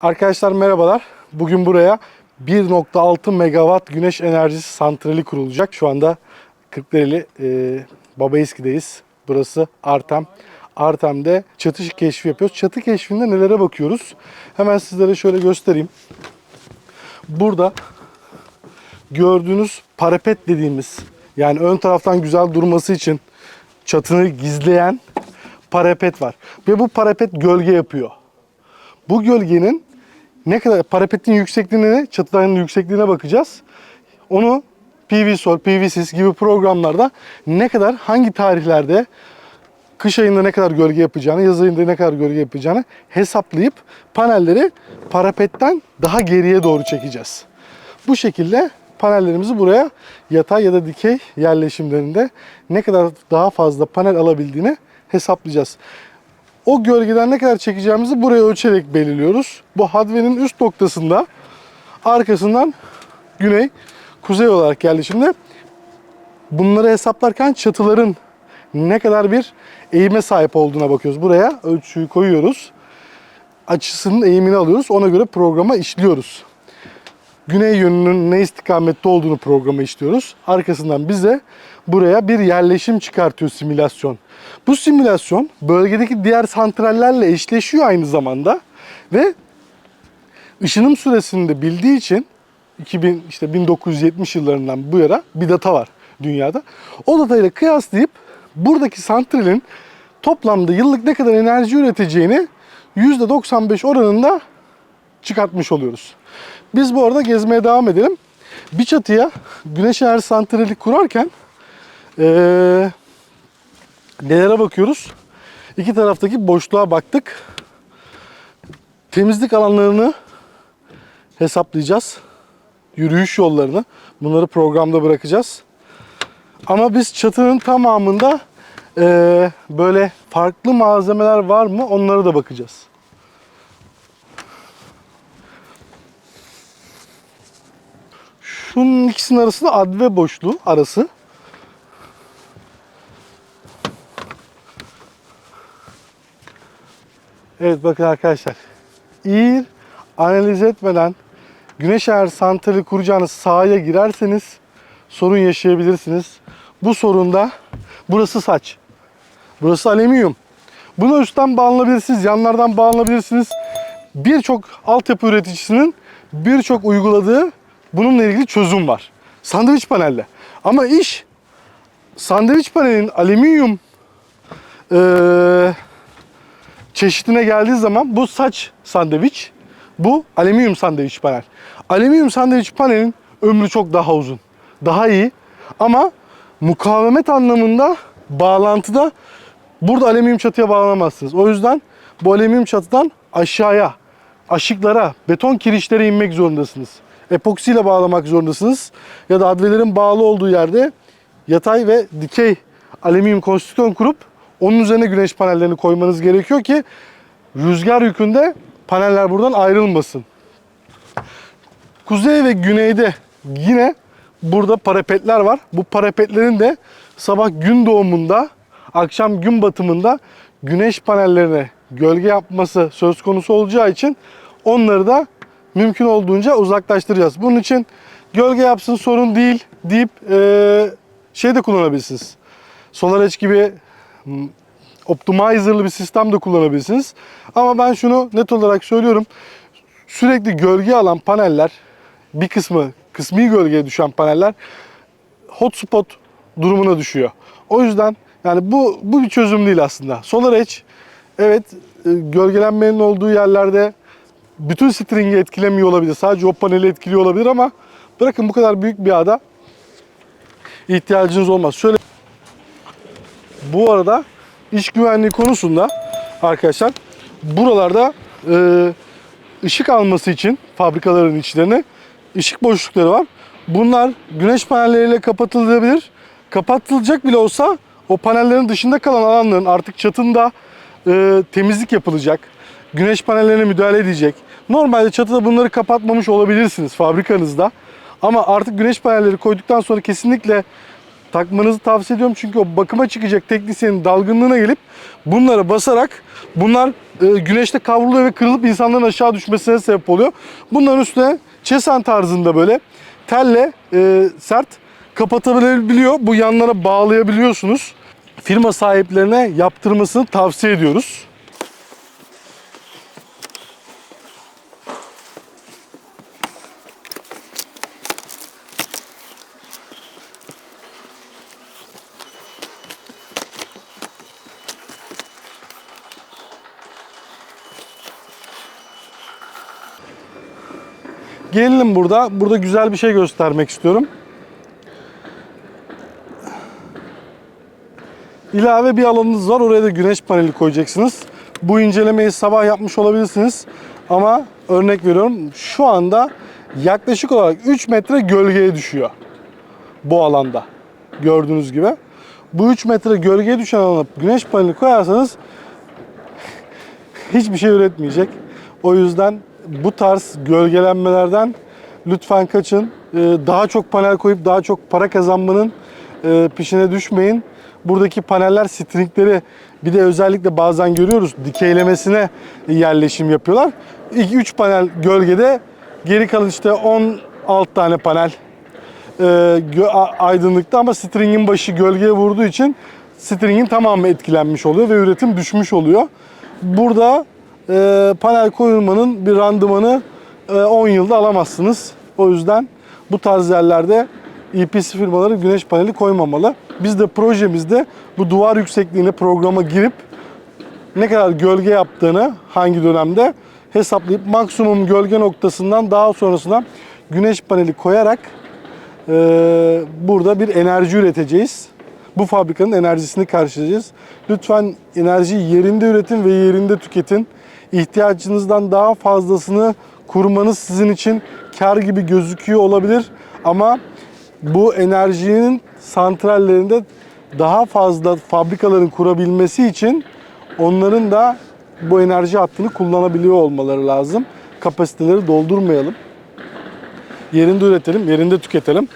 Arkadaşlar merhabalar. Bugün buraya 1.6 megawatt güneş enerjisi santrali kurulacak. Şu anda Kırklareli e, Babaeski'deyiz. Burası Artem. Artem'de çatı keşfi yapıyoruz. Çatı keşfinde nelere bakıyoruz? Hemen sizlere şöyle göstereyim. Burada gördüğünüz parapet dediğimiz yani ön taraftan güzel durması için çatını gizleyen parapet var. Ve bu parapet gölge yapıyor. Bu gölgenin ne kadar parapetin yüksekliğine, çatıların yüksekliğine bakacağız. Onu PV-Sol, PV-Sys gibi programlarda ne kadar, hangi tarihlerde kış ayında ne kadar gölge yapacağını, yaz ayında ne kadar gölge yapacağını hesaplayıp panelleri parapetten daha geriye doğru çekeceğiz. Bu şekilde panellerimizi buraya yatay ya da dikey yerleşimlerinde ne kadar daha fazla panel alabildiğini hesaplayacağız. O gölgeden ne kadar çekeceğimizi buraya ölçerek belirliyoruz. Bu hadvenin üst noktasında arkasından güney, kuzey olarak yerleşimde bunları hesaplarken çatıların ne kadar bir eğime sahip olduğuna bakıyoruz. Buraya ölçüyü koyuyoruz. Açısının eğimini alıyoruz. Ona göre programa işliyoruz. Güney yönünün ne istikamette olduğunu programa işliyoruz. Arkasından bize buraya bir yerleşim çıkartıyor simülasyon. Bu simülasyon bölgedeki diğer santrallerle eşleşiyor aynı zamanda ve ışınım süresini de bildiği için 2000 işte 1970 yıllarından bu yana bir data var dünyada. O datayla kıyaslayıp buradaki santralin toplamda yıllık ne kadar enerji üreteceğini %95 oranında çıkartmış oluyoruz. Biz bu arada gezmeye devam edelim. Bir çatıya güneş enerji santrali kurarken eee nelere bakıyoruz? İki taraftaki boşluğa baktık. Temizlik alanlarını hesaplayacağız. Yürüyüş yollarını. Bunları programda bırakacağız. Ama biz çatının tamamında eee, böyle farklı malzemeler var mı onlara da bakacağız. Şunun ikisinin arası da adve boşluğu arası. Evet bakın arkadaşlar. İyi analiz etmeden güneş enerji santrali kuracağınız sahaya girerseniz sorun yaşayabilirsiniz. Bu sorunda burası saç. Burası alüminyum. Bunu üstten bağlanabilirsiniz, yanlardan bağlanabilirsiniz. Birçok altyapı üreticisinin birçok uyguladığı bununla ilgili çözüm var. Sandviç panelle. Ama iş sandviç panelin alüminyum eee çeşidine geldiği zaman bu saç sandviç, bu alüminyum sandviç panel. Alüminyum sandviç panelin ömrü çok daha uzun, daha iyi ama mukavemet anlamında bağlantıda burada alüminyum çatıya bağlanamazsınız. O yüzden bu alüminyum çatıdan aşağıya, aşıklara, beton kirişlere inmek zorundasınız. Epoksiyle bağlamak zorundasınız. Ya da advelerin bağlı olduğu yerde yatay ve dikey alüminyum konstrüksiyon kurup onun üzerine güneş panellerini koymanız gerekiyor ki rüzgar yükünde paneller buradan ayrılmasın. Kuzey ve güneyde yine burada parapetler var. Bu parapetlerin de sabah gün doğumunda, akşam gün batımında güneş panellerine gölge yapması söz konusu olacağı için onları da mümkün olduğunca uzaklaştıracağız. Bunun için gölge yapsın sorun değil deyip eee şey de kullanabilirsiniz. SolarEdge gibi optimizer'lı bir sistem de kullanabilirsiniz. Ama ben şunu net olarak söylüyorum. Sürekli gölge alan paneller, bir kısmı kısmi gölgeye düşen paneller hotspot durumuna düşüyor. O yüzden yani bu bu bir çözüm değil aslında. SolarEdge evet e, gölgelenmenin olduğu yerlerde bütün stringi etkilemiyor olabilir. Sadece o paneli etkiliyor olabilir ama bırakın bu kadar büyük bir ada ihtiyacınız olmaz. Şöyle bu arada iş güvenliği konusunda arkadaşlar buralarda e, ışık alması için fabrikaların içlerine ışık boşlukları var. Bunlar güneş panelleriyle kapatılabilir. Kapatılacak bile olsa o panellerin dışında kalan alanların artık çatında e, temizlik yapılacak. Güneş panellerine müdahale edecek. Normalde çatıda bunları kapatmamış olabilirsiniz fabrikanızda. Ama artık güneş panelleri koyduktan sonra kesinlikle takmanızı tavsiye ediyorum. Çünkü o bakıma çıkacak teknisyenin dalgınlığına gelip bunlara basarak bunlar e, güneşte kavruluyor ve kırılıp insanların aşağı düşmesine sebep oluyor. Bunların üstüne çesen tarzında böyle telle e, sert kapatabiliyor. Bu yanlara bağlayabiliyorsunuz. Firma sahiplerine yaptırmasını tavsiye ediyoruz. Gelelim burada. Burada güzel bir şey göstermek istiyorum. İlave bir alanınız var. Oraya da güneş paneli koyacaksınız. Bu incelemeyi sabah yapmış olabilirsiniz. Ama örnek veriyorum şu anda yaklaşık olarak 3 metre gölgeye düşüyor. Bu alanda. Gördüğünüz gibi. Bu 3 metre gölgeye düşen alana güneş paneli koyarsanız hiçbir şey üretmeyecek. O yüzden bu tarz gölgelenmelerden lütfen kaçın. Ee, Daha çok panel koyup daha çok para kazanmanın e, peşine düşmeyin. Buradaki paneller stringleri bir de özellikle bazen görüyoruz dikeylemesine yerleşim yapıyorlar. 2-3 panel gölgede geri kalan işte 16 tane panel e, aydınlıkta ama stringin başı gölgeye vurduğu için stringin tamamı etkilenmiş oluyor ve üretim düşmüş oluyor. Burada e, panel koyulmanın bir randımanı e, 10 yılda alamazsınız. O yüzden bu tarz yerlerde EPC firmaları güneş paneli koymamalı. Biz de projemizde bu duvar yüksekliğine programa girip ne kadar gölge yaptığını hangi dönemde hesaplayıp maksimum gölge noktasından daha sonrasına güneş paneli koyarak ee, burada bir enerji üreteceğiz. Bu fabrikanın enerjisini karşılayacağız. Lütfen enerjiyi yerinde üretin ve yerinde tüketin. İhtiyacınızdan daha fazlasını kurmanız sizin için kar gibi gözüküyor olabilir ama bu enerjinin santrallerinde daha fazla fabrikaların kurabilmesi için onların da bu enerji hattını kullanabiliyor olmaları lazım. Kapasiteleri doldurmayalım. Yerinde üretelim, yerinde tüketelim.